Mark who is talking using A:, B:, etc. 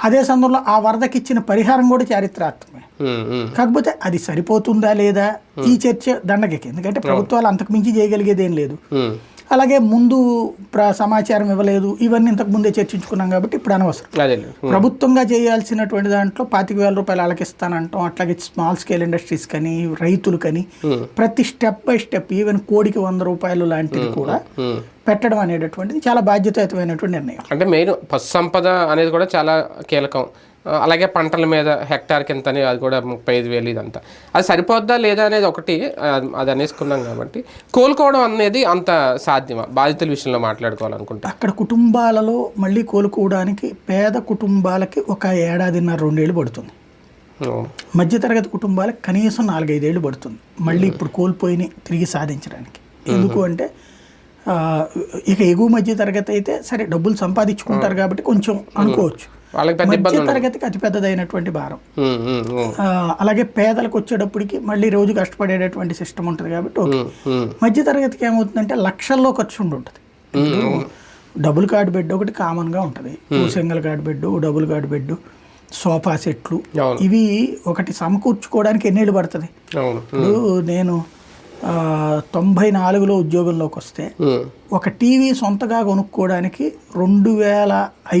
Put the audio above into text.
A: అదే సందర్భంలో ఆ వరదకి ఇచ్చిన పరిహారం కూడా చారిత్రాత్మకమే కాకపోతే అది సరిపోతుందా లేదా? ఈ చర్చ దండగకి ఎందుకంటే ప్రభుత్వాలు అంతకు మించి చేయగలిగేది ఏం లేదు అలాగే ముందు సమాచారం ఇవ్వలేదు. ఇవన్నీ ఇంతకు ముందే చర్చించుకున్నాం కాబట్టి ఇప్పుడు అనవసరం. ప్రభుత్వంగా చేయాల్సినటువంటి దాంట్లో పాతిక వేల రూపాయలు అలాగిస్తానంటాం అట్లాగే స్మాల్ స్కేల్ ఇండస్ట్రీస్ కానీ రైతులు కానీ. ప్రతి స్టెప్ బై స్టెప్ ఈవెన్ కోడికి వంద రూపాయలు లాంటిది కూడా. పెట్టడం అనేటటువంటిది చాలా బాధ్యతాయుతమైనటువంటి నిర్ణయం.
B: అంటే మెయిన్ పశు సంపద అనేది కూడా చాలా కీలకం. అలాగే పంటల మీద హెక్టార్ కింద అది కూడా ముప్పై ఐదు వేలు ఇదంతా. అది సరిపోద్దా లేదా అనేది ఒకటి అది అనేసుకున్నాం కాబట్టి కోలుకోవడం అనేది అంత సాధ్యమా? బాధితుల విషయంలో మాట్లాడుకోవాలనుకుంటే.
A: అక్కడ కుటుంబాలలో మళ్ళీ కోలుకోవడానికి పేద కుటుంబాలకి ఒక ఏడాదిన్నర రెండేళ్ళు పడుతుంది. మధ్యతరగతి కుటుంబాలకు కనీసం నాలుగైదేళ్ళు పడుతుంది. మళ్ళీ ఇప్పుడు కోల్పోయిన తిరిగి సాధించడానికి. ఎందుకు అంటే ఇక ఎగువ మధ్య తరగతి అయితే సరే డబ్బులు సంపాదించుకుంటారు కాబట్టి కొంచెం అనుకోవచ్చు.
B: వాళ్ళకి పెద్ద ఇబ్బంది
A: మధ్య తరగతికి భారం.
B: ఉమ్, ఉమ్,
A: ఆ, అలాగే పేదలకు వచ్చేటప్పటికి మళ్ళీ రోజు కష్టపడేటటువంటి సిస్టమ్ ఉంటుంది కాబట్టి మధ్య తరగతికి ఏమవుతుందంటే లక్షల్లో ఖర్చు ఉండి ఉంటుంది డబుల్ కార్డ్ బెడ్ ఒకటి కామన్గా ఉంటుంది. Single cot bed double cot bed sofa సెట్లు. ఇవి ఒకటి సమకూర్చుకోవడానికి ఎన్నేళ్ళు పడుతుంది? ఇప్పుడు నేను తొంభై నాలుగులో ఉద్యోగంలోకి వస్తే ఒక టీవీ సొంతగా కొనుక్కోవడానికి రెండు వేల